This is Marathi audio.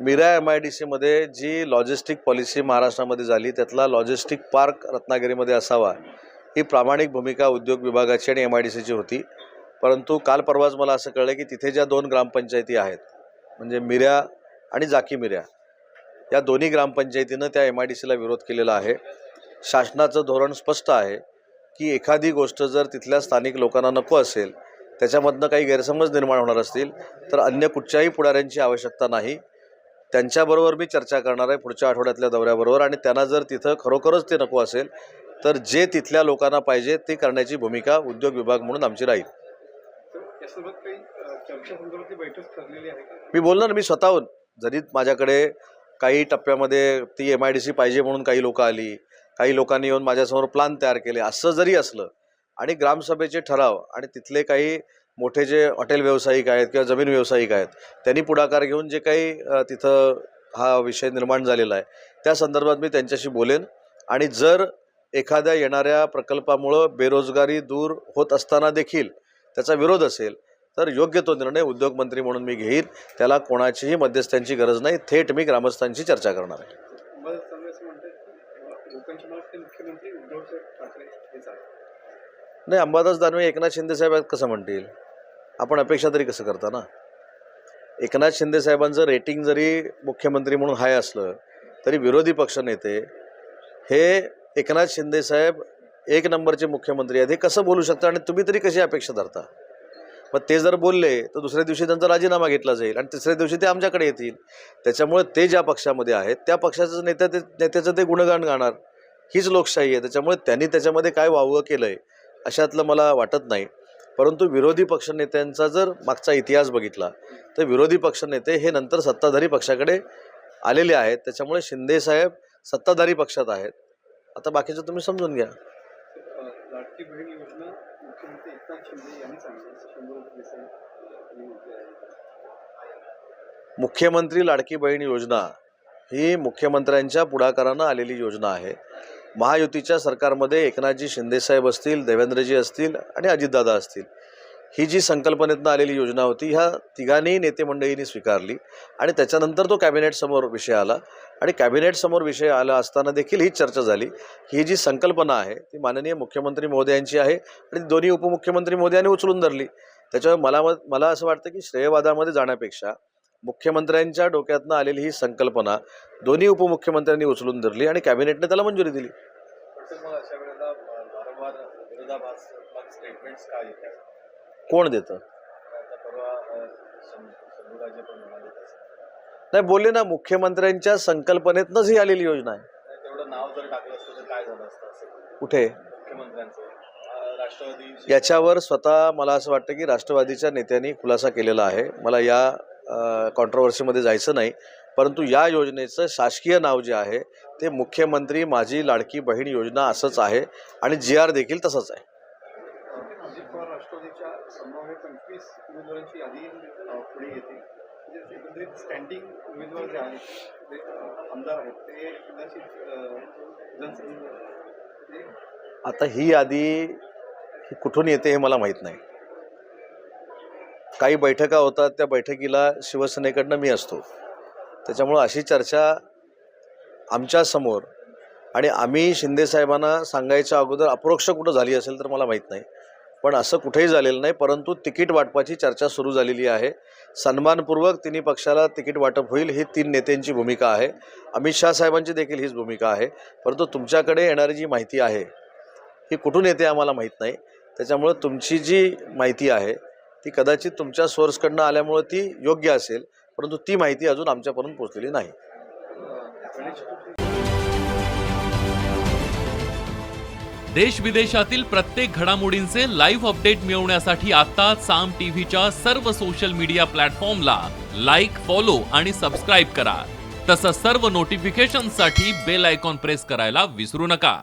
मीरा एम आय डी सीमध्ये जी लॉजिस्टिक पॉलिसी महाराष्ट्रामध्ये झाली त्यातला लॉजिस्टिक पार्क रत्नागिरीमध्ये असावा ही प्रामाणिक भूमिका उद्योग विभागाची आणि एम आय डी सीची होती. परंतु काल परवाच मला असं कळलं की तिथे ज्या दोन ग्रामपंचायती आहेत म्हणजे मिऱ्या आणि जाकी मिऱ्या या दोन्ही ग्रामपंचायतीनं त्या एम आय डी सीला विरोध केलेला आहे. शासनाचं धोरण स्पष्ट आहे की एखादी गोष्ट जर तिथल्या स्थानिक लोकांना नको असेल त्याच्यामधनं काही गैरसमज निर्माण होणार असतील तर अन्य कुठच्याही पुढाऱ्यांची आवश्यकता नाही. त्यांच्याबरोबर मी चर्चा करणार आहे पुढच्या आठवड्यातल्या दौऱ्याबरोबर आणि त्यांना जर तिथं खरोखरच ते नको असेल तर जे तिथल्या लोकांना पाहिजे ते करण्याची भूमिका उद्योग विभाग म्हणून आमची राहील. मी बोलणार मी स्वतःहून. जरी माझ्याकडे काही टप्प्यामध्ये ती एम आय डी सी पाहिजे म्हणून काही लोकं आली काही लोकांनी येऊन माझ्यासमोर प्लान तयार केले असं जरी असलं आणि ग्रामसभेचे ठराव आणि तिथले काही मोठे जे हॉटेल व्यावसायिक आहेत किंवा जमीन व्यावसायिक आहेत त्यांनी पुढाकार घेऊन जे काही तिथं हा विषय निर्माण झालेला आहे त्या संदर्भात मी त्यांच्याशी बोलेन. आणि जर एखाद्या येणाऱ्या प्रकल्पामुळं बेरोजगारी दूर होत असताना देखील त्याचा विरोध असेल तर योग्य तो निर्णय उद्योगमंत्री म्हणून मी घेईन. त्याला कोणाचीही मध्यस्थांची गरज नाही. थेट मी ग्रामस्थांची चर्चा करणार आहे. नाही अंबादास दानवे एकनाथ शिंदेसाहेबात कसं म्हणतील? आपण अपेक्षा तरी कसं करता ना? एकनाथ शिंदे साहेबांचं रेटिंग जरी मुख्यमंत्री म्हणून हाय असलं तरी विरोधी पक्षनेते हे एकनाथ शिंदेसाहेब एक नंबरचे मुख्यमंत्री आहेत. हे कसं बोलू शकता आणि तुम्ही तरी कशी अपेक्षा धरता? मग ते जर बोलले तर दुसऱ्या दिवशी त्यांचा राजीनामा घेतला जाईल आणि तिसऱ्या दिवशी ते आमच्याकडे येतील. त्याच्यामुळे ते ज्या पक्षामध्ये आहेत त्या पक्षाचं नेत्या ते नेत्याचं ते गुणगान गाणार हीच लोकशाही आहे. त्याच्यामुळे त्यांनी त्याच्यामध्ये काय वावं केलं आहे अशातलं मला वाटत नाही. परंतु विरोधी पक्षनेत्यांचा जर मागचा इतिहास बघितला तर विरोधी पक्षनेते हे नंतर सत्ताधारी पक्षाकडे आलेले आहेत. त्याच्यामुळे शिंदे साहेब सत्ताधारी पक्षात आहेत. आता बाकीचं तुम्ही समजून घ्या. मुख्यमंत्री लाडकी बहीण योजना ही मुख्यमंत्र्यांच्या पुढाकारानं आलेली योजना आहे. महायुतीच्या सरकारमध्ये एकनाथजी शिंदेसाहेब असतील देवेंद्रजी असतील आणि अजितदादा असतील. ही जी संकल्पनेतनं आलेली योजना होती ह्या तिघांनीही नेते मंडळींनी स्वीकारली आणि त्याच्यानंतर तो कॅबिनेटसमोर विषय आला. आणि कॅबिनेटसमोर विषय आला असताना देखील ही चर्चा झाली. ही जी संकल्पना आहे ती माननीय मुख्यमंत्री महोदयांची आहे आणि दोन्ही उपमुख्यमंत्री महोदयांनी उचलून धरली. त्याच्यामुळे मला मला असं वाटतं की श्रेयवादामध्ये जाण्यापेक्षा मुख्यमंत्र्यांच्या डोक्यातनं आलेली ही संकल्पना दोन्ही उपमुख्यमंत्र्यांनी उचलून धरली आणि कॅबिनेटने त्याला मंजुरी दिली. कोण देतं? नाही बोलले ना मुख्यमंत्र्यांच्या संकल्पनेतनंच ही आलेली योजना आहे. कुठे? याच्यावर स्वतः मला असं वाटतं की राष्ट्रवादीच्या नेत्यांनी खुलासा केलेला आहे. मला या कॉन्ट्रोवर्सीमध्ये जायचं नाही. परंतु या योजनेचं शासकीय नाव जे आहे ते मुख्यमंत्री माझी लाडकी बहीण योजना असंच आहे आणि जी आर देखील तसंच आहे. म्हणजे आता ही यादी कुठून येते हे मला माहीत नाही. काही बैठका होतात त्या बैठकीला शिवसेनेकडनं मी असतो. त्याच्यामुळं अशी चर्चा आमच्यासमोर आणि आम्ही शिंदेसाहेबांना सांगायच्या अगोदर अप्रोक्ष कुठं झाली असेल तर मला माहीत नाही. पण असं कुठेही झालेलं नाही परंतु तिकीट वाटपाची चर्चा सुरू झालेली आहे. सन्मानपूर्वक तिन्ही पक्षाला तिकीट वाटप होईल ही तीन नेत्यांची भूमिका आहे. अमित शहा साहेबांची देखील हीच भूमिका आहे. परंतु तुमच्याकडे येणारी जी माहिती आहे ही कुठून येते आम्हाला माहीत नाही. त्याच्यामुळं तुमची जी माहिती आहे ती कदाचित तुमच्या सोर्सकडनं आल्यामुळं ती योग्य असेल परंतु ती माहिती अजून आमच्यापर्यंत पोहोचलेली नाही. देश विदेशातील प्रत्येक घडामोडींचे लाईव्ह अपडेट मिळवण्यासाठी आता साम टीव्हीच्या सर्व सोशल मीडिया प्लॅटफॉर्मला लाईक फॉलो आणि सबस्क्राईब करा. तसंच सर्व नोटिफिकेशनसाठी बेल आयकॉन प्रेस करायला विसरू नका.